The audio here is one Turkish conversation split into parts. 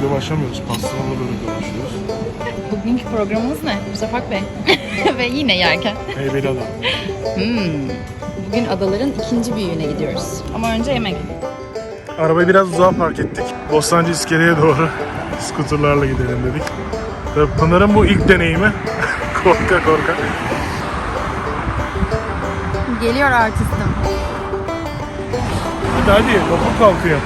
börekle başlamıyoruz. Pastırmalı börekle başlıyoruz. Bugünkü programımız ne? Şafak Bey. Ve yine yerken. Heybeli adam. Hmm. Bugün adaların ikinci büyüğüne gidiyoruz. Ama önce yemek. Arabayı biraz uzağa park ettik. Bostancı iskeleye doğru skuterlarla gidelim dedik. Tabii Pınar'ın bu ilk deneyimi. korka korka. Geliyor artistim. Hadi hadi vapur kalkıyor.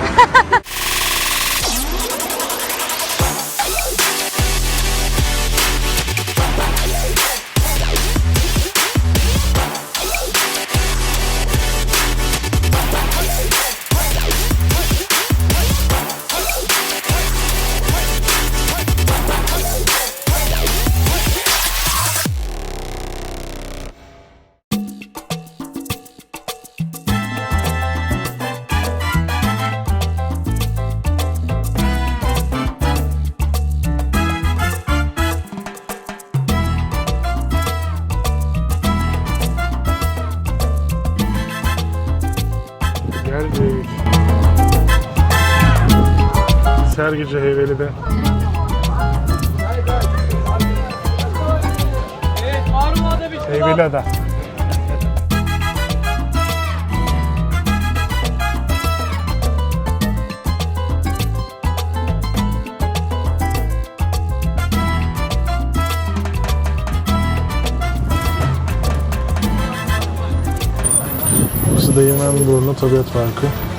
Gece Heybeli'de Heybeliada. Burası da Yemenburnu Tabiat Parkı.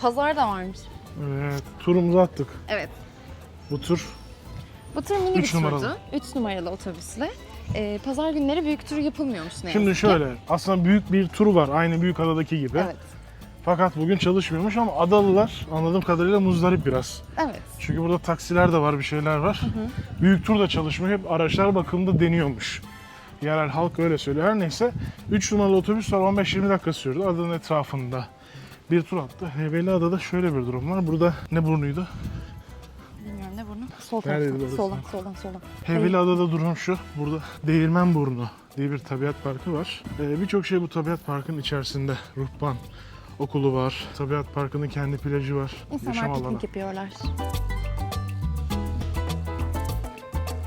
Pazar da varmış. Evet, turumuzu attık. Evet. Bu tur Bu tur mini Üç bir numaralı. turdu. 3 numaralı otobüsle. Ee, pazar günleri büyük tur yapılmıyormuş ne Şimdi yazık ki. şöyle, aslında büyük bir tur var aynı büyük adadaki gibi. Evet. Fakat bugün çalışmıyormuş ama adalılar anladığım kadarıyla muzdarip biraz. Evet. Çünkü burada taksiler de var, bir şeyler var. Büyük tur da çalışmıyor, hep araçlar bakımda deniyormuş. Yerel halk öyle söylüyor. Her neyse 3 numaralı otobüs var 15-20 dakika sürdü adanın etrafında. Bir tur attı. Heybeliada'da şöyle bir durum var. Burada ne burnuydu? Bilmiyorum ne burnu? Sol Neredeydi taraftan. burası? Soldan, soldan, soldan. Heybeliada'da durum şu. Burada Değirmen Burnu diye bir tabiat parkı var. Ee, Birçok şey bu tabiat parkının içerisinde. Ruhban okulu var. Tabiat parkının kendi plajı var. İnsanlar yaşam piknik yapıyorlar.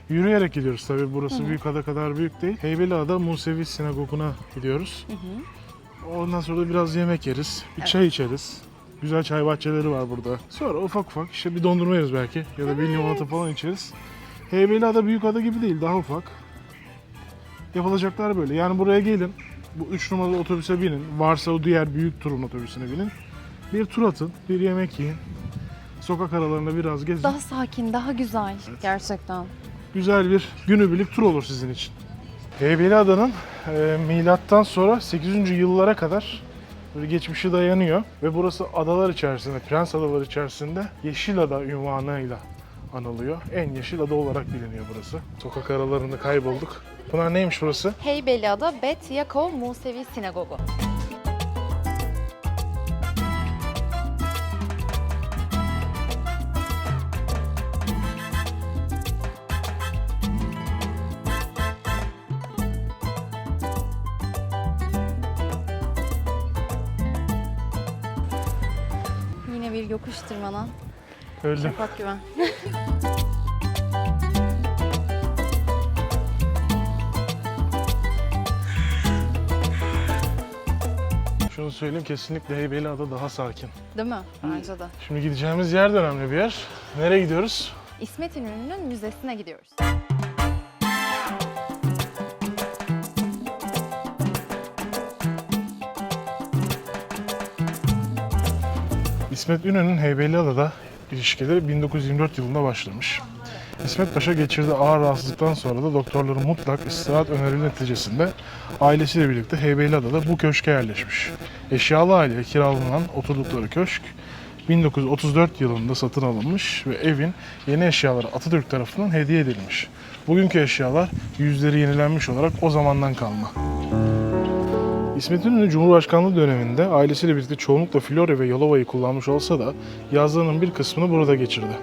Yürüyerek gidiyoruz tabii burası büyük ada kadar büyük değil. Heybeliada Musevi Sinagogu'na gidiyoruz. Ondan sonra da biraz yemek yeriz. Bir çay içeriz. Güzel çay bahçeleri var burada. Sonra ufak ufak işte bir dondurma yeriz belki ya da bir limonata falan içeriz. Heybeliada büyük ada gibi değil daha ufak. Yapılacaklar böyle. Yani buraya gelin. Bu 3 numaralı otobüse binin. Varsa o diğer büyük turun otobüsüne binin. Bir tur atın, bir yemek yiyin. Sokak aralarında biraz gezin. Daha sakin, daha güzel gerçekten. güzel bir günübirlik tur olur sizin için. Heybeliada'nın e, milattan sonra 800. yıllara kadar böyle geçmişi dayanıyor ve burası adalar içerisinde, Prens Adaları içerisinde Yeşilada ünvanıyla anılıyor. En yeşil ada olarak biliniyor burası. Sokak aralarında kaybolduk. Bunlar neymiş burası? Heybeliada Bet Yakov Musevi Sinagogu. Bir yokuş tırmanan Öldüm. Şafak Güven. Şunu söyleyeyim kesinlikle Heybeliada daha sakin. Değil mi? Bence de. Şimdi gideceğimiz yer de önemli bir yer. Nereye gidiyoruz? İsmet İnönü'nün müzesine gidiyoruz. İsmet İnönü'nün Heybeliada'da ilişkileri 1924 yılında başlamış. İsmet Paşa geçirdiği ağır rahatsızlıktan sonra da doktorların mutlak istirahat önerileri neticesinde ailesiyle birlikte Heybeliada'da bu köşke yerleşmiş. Eşyalı aileye kiralanan oturdukları köşk 1934 yılında satın alınmış ve evin yeni eşyaları Atatürk tarafından hediye edilmiş. Bugünkü eşyalar yüzleri yenilenmiş olarak o zamandan kalma. İsmet İnönü Cumhurbaşkanlığı döneminde ailesiyle birlikte çoğunlukla Florya ve Yalova'yı kullanmış olsa da yazlarının bir kısmını burada geçirdi.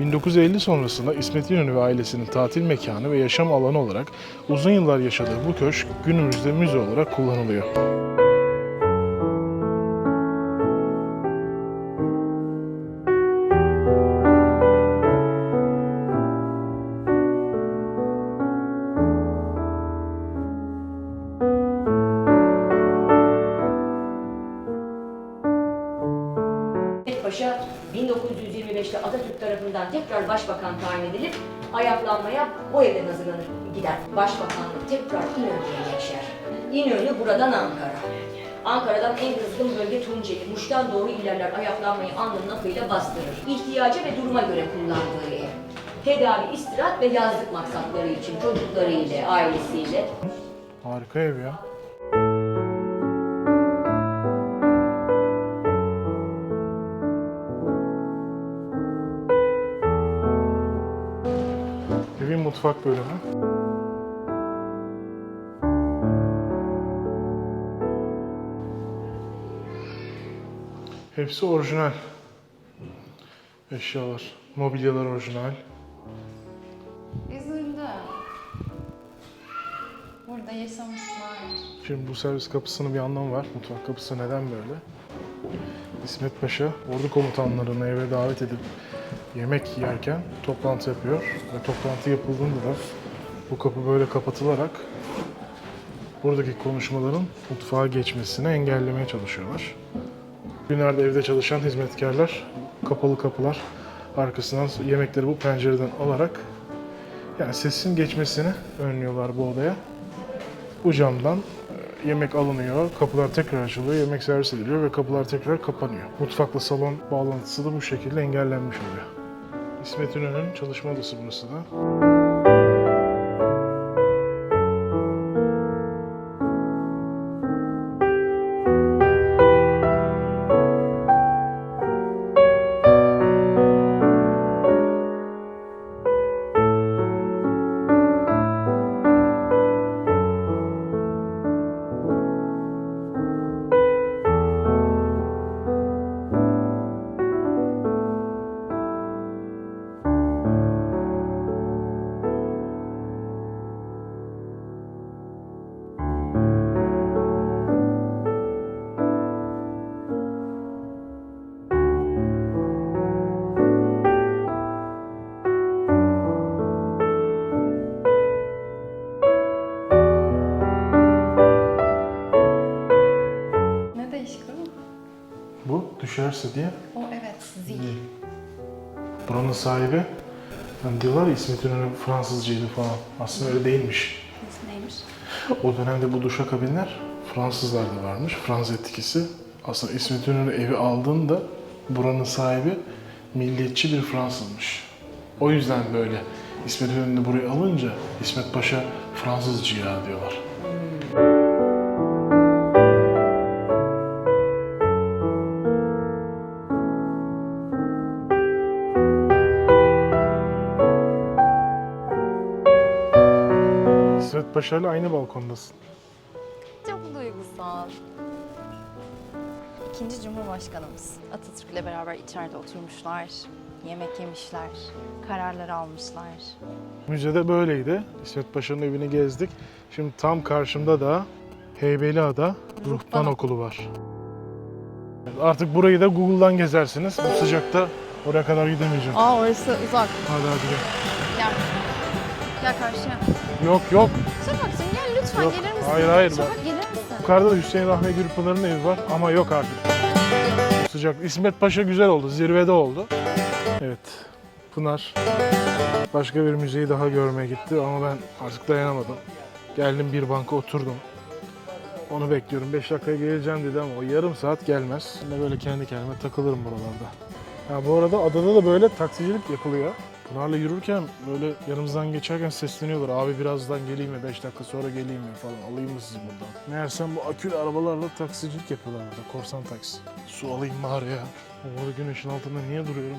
1950 sonrasında İsmet İnönü ve ailesinin tatil mekanı ve yaşam alanı olarak uzun yıllar yaşadığı bu köşk günümüzde müze olarak kullanılıyor. Tarafından tekrar başbakan tayin edilip ayaklanmaya o evden hazırlanır gider. Başbakanlık tekrar İnönü'ye geçer. İnönü buradan Ankara. Ankara'dan en kızgın bölge Tunceli, Muş'tan doğru ilerler ayaklanmayı alnının akıyla bastırır. İhtiyaca ve duruma göre kullandığı ev. Tedavi, istirahat ve yazlık maksatları için çocuklarıyla, ailesiyle Harika ev ya. Mutfak bölümü. Hepsi orijinal. Eşyalar, mobilyalar orijinal. Üzüldüm. Burada yaşamışlar. Şimdi bu servis kapısının bir anlamı var. Mutfak kapısı neden böyle? İsmet Paşa ordu komutanlarını eve davet edip yemek yerken toplantı yapıyor. Ve toplantı yapıldığında da bu kapı böyle kapatılarak buradaki konuşmaların mutfağa geçmesini engellemeye çalışıyorlar. Günlerde evde çalışan hizmetkarlar kapalı kapılar arkasından yemekleri bu pencereden alarak yani sesin geçmesini önlüyorlar bu odaya. Bu camdan e, yemek alınıyor, kapılar tekrar açılıyor, yemek servis ediliyor ve kapılar tekrar kapanıyor. Mutfakla salon bağlantısı da bu şekilde engellenmiş oluyor. İsmet İnönü'nün çalışma odası burası da. Düşerse diye O evet zil. buranın sahibi hani diyorlar ya İsmet İnönü Fransızcıydı falan. Aslında öyle değilmiş. Neymiş? O dönemde bu duşakabinler Fransızlarda varmış. Fransız etkisi. Aslında İsmet İnönü evi aldığında buranın sahibi milliyetçi bir Fransızmış. O yüzden böyle İsmet İnönü'nü buraya alınca İsmet Paşa Fransızcı ya diyorlar. İsmet Paşa ile aynı balkondasın. Çok duygusal. İkinci Cumhurbaşkanımız Atatürk'le beraber içeride oturmuşlar. Yemek yemişler, kararlar almışlar. Müzede böyleydi. İsmet Paşa'nın evini gezdik. Şimdi tam karşımda da Heybeliada Ruhban Okulu var. Artık burayı da Google'dan gezersiniz. Bu sıcakta oraya kadar gidemeyeceğim. Aa orası uzak. Hadi hadi gel. Gel. Gel karşıya. Yok yok. Şafak'cığım gel lütfen Yok, gelir misin? hayır, hayır, Şafak gelir misin? Yukarıda da Hüseyin Rahmi Gürpınar'ın evi var ama yok artık. Sıcak. İsmet Paşa güzel oldu. Zirvede oldu. Evet. Pınar başka bir müzeyi daha görmeye gitti ama ben artık dayanamadım. Geldim bir banka oturdum. Onu bekliyorum. 5 dakikaya geleceğim dedi ama o yarım saat gelmez. Ben de böyle kendi kendime takılırım buralarda. Ha, bu arada adada da böyle taksicilik yapılıyor. Pınar'la yürürken böyle yanımızdan geçerken sesleniyorlar. Abi birazdan geleyim mi? 5 dakika sonra geleyim mi falan. Alayım mı sizi buradan? Meğersem bu akülü arabalarla taksicilik yapıyorlar burada. Korsan taksi. Su alayım bari ya. Orada güneşin altında niye duruyorum?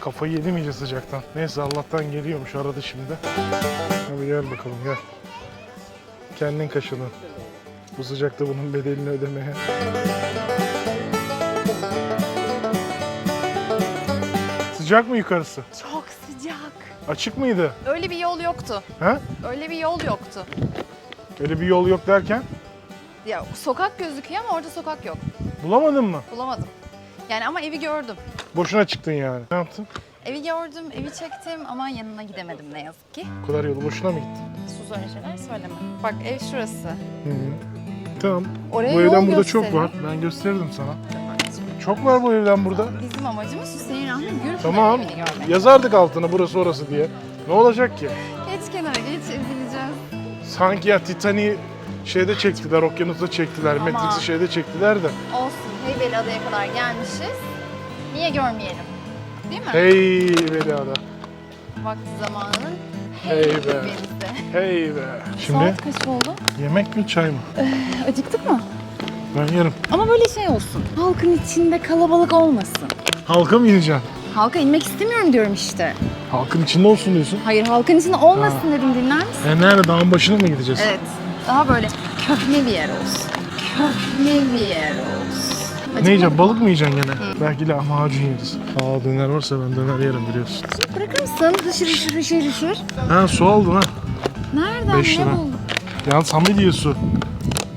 Kafayı yedim iyice sıcaktan. Neyse Allah'tan geliyormuş aradı şimdi. Hadi gel bakalım gel. Kendin kaşının. Bu sıcakta bunun bedelini ödemeye. Sıcak mı yukarısı? Çok sıcak. Açık mıydı? Öyle bir yol yoktu. Ha? Öyle bir yol yoktu. Öyle bir yol yok derken Ya sokak gözüküyor ama orada sokak yok. bulamadın mı? Bulamadım. Yani ama evi gördüm. Boşuna çıktın yani. Ne yaptın? Evi gördüm, evi çektim ama yanına gidemedim ne yazık ki. Bu kadar yolu boşuna mı gittin? olumsuz öyle şeyler söyleme. Bak ev şurası. Hı hı. Tamam. Oraya bu yol evden burada gösterin. çok var. Ben gösterirdim sana. Çok var bu evden burada. Bizim amacımız Hüseyin Rahmi Gürpınar Tamam. evini görmek. Yazardık altına burası orası diye. Ne olacak ki? Geç kenara geç ezileceğiz. Sanki ya Titanic'i şeyde çektiler, okyanusta çektiler, Ama- Matrix'i şeyde çektiler de. Olsun Heybeli Adaya kadar gelmişiz. Niye görmeyelim? Değil mi? Hey Veliada. Vakti zamanının Hey be. Hey be. Şimdi Saat kaç oldu? yemek mi çay mı? Acıktık mı? Ben yerim. Ama böyle şey olsun. Halkın içinde kalabalık olmasın. Halka mı ineceksin? Halka inmek istemiyorum diyorum işte. Halkın içinde olsun diyorsun. Hayır halkın içinde olmasın dedim dinler misin? E nerede? Dağın başına mı gideceğiz? Evet. Daha böyle köhne bir yer olsun. Köhne bir yer olsun. Ne yiyeceksin? Balık mı yiyeceksin gene? Belki lahmacun yeriz. Aa döner varsa ben döner yerim biliyorsun. Bırakır mısın? Hışır hışır hışır hışır. Ha su aldın ha. Nereden? Beş ne lira. buldun? Yalnız Hamidiye su.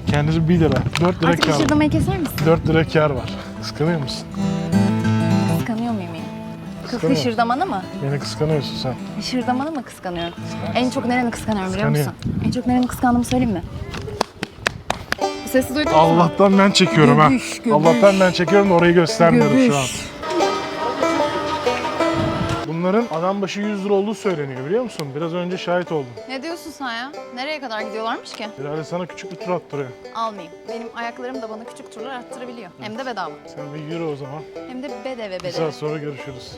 Kendisi 1 lira. 4 lira Artık kar var. hışırdamayı keser misin? 4 lira kar var. Kıskanıyor musun? Kıskanıyor muyum ya? Kıskanıyor. hışırdamanı mı? Beni kıskanıyorsun sen. Hışırdamanı mı kıskanıyorum? En çok nereni kıskanıyorum biliyor musun? En çok nereni kıskandığımı söyleyeyim mi? Bu sesi duydun mu? Allah'tan ben çekiyorum ha. Göbüş, göbüş. Allah'tan ben çekiyorum da orayı göstermiyorum şu an. Göbüş. Bunların adam başı 100 lira olduğu söyleniyor biliyor musun? Biraz önce şahit oldum. Ne diyorsun sen ya? Nereye kadar gidiyorlarmış ki? Herhalde sana küçük bir tur attırıyor. Almayayım. Benim ayaklarım da bana küçük turlar attırabiliyor. Hem de bedava. Sen bir yürü o zaman. Hem de bedeve Bir bedeve. saat sonra görüşürüz.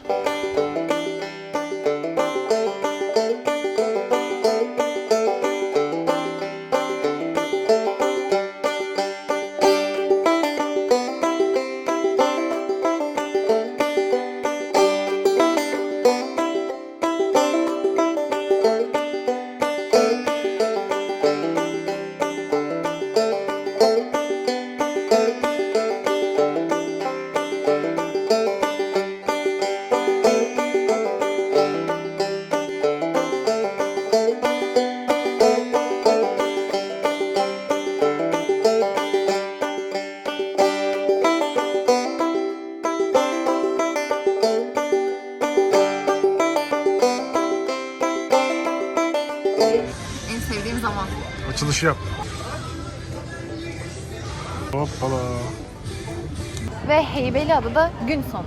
Açılışı yap. Hoppala. Ve Heybeliada'da gün sonu.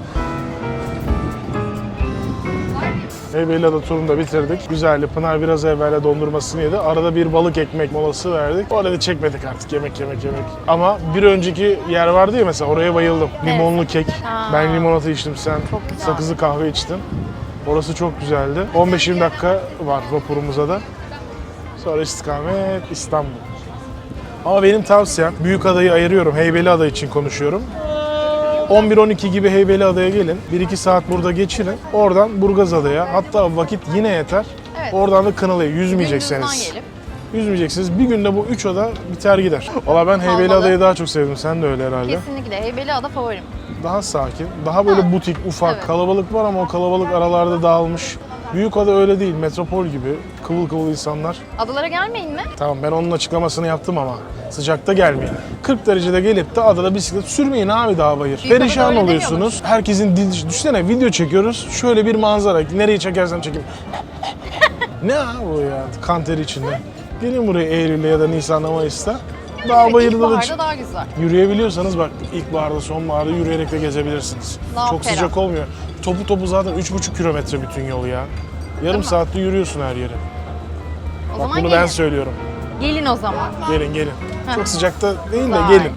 Heybeliada turunu da bitirdik. Güzeldi. Pınar biraz evvel dondurmasını yedi. Arada bir balık ekmek molası verdik. Orada çekmedik artık yemek yemek yemek. Ama bir önceki yer vardı ya mesela oraya bayıldım. Limonlu kek. Aa. Ben limonata içtim sen sakızlı kahve içtin. Orası çok güzeldi. 15-20 dakika var vapurumuza da. Sonra istikamet İstanbul. Ama benim tavsiyem büyük adayı ayırıyorum. Heybeliada için konuşuyorum. 11-12 gibi Heybeliada'ya gelin. 1-2 saat burada geçirin. Oradan Burgazada'ya. Hatta vakit yine yeter. Evet. Oradan da Kınalı'ya yüzmeyecekseniz. Yüzmeyeceksiniz. Bir günde bu 3 ada biter gider. Valla ben Kalmalı. Heybeliada'yı daha çok sevdim. Sen de öyle herhalde. kesinlikle Heybeliada favorim. Daha sakin. Daha böyle butik, ufak, Evet. kalabalık var ama o kalabalık aralarda dağılmış. Büyük ada öyle değil. Metropol gibi. Kıvıl kıvıl insanlar. Adalara gelmeyin mi? Tamam ben onun açıklamasını yaptım ama sıcakta gelmeyin. 40 derecede gelip de adada bisiklet sürmeyin abi daha bayır. Büyük adada Perişan öyle oluyorsunuz. Herkesin dil düşünsene video çekiyoruz. Şöyle bir manzara. Nereyi çekersem çekeyim. ne abi bu ya kanter içinde. Gelin buraya Eylül'de ya da Nisan'da Mayıs'ta. Dağ bayırda da İlkbaharda daha güzel. Yürüyebiliyorsanız bak ilkbaharda sonbaharda yürüyerek de gezebilirsiniz. Daha Çok sıcak olmuyor. Topu topu zaten 3,5 kilometre bütün yol ya. Yarım mi? saatte yürüyorsun her yere. O Bak zaman bunu gelin. ben söylüyorum. Gelin o zaman. Gelin gelin. Çok sıcakta değil de Vay. gelin.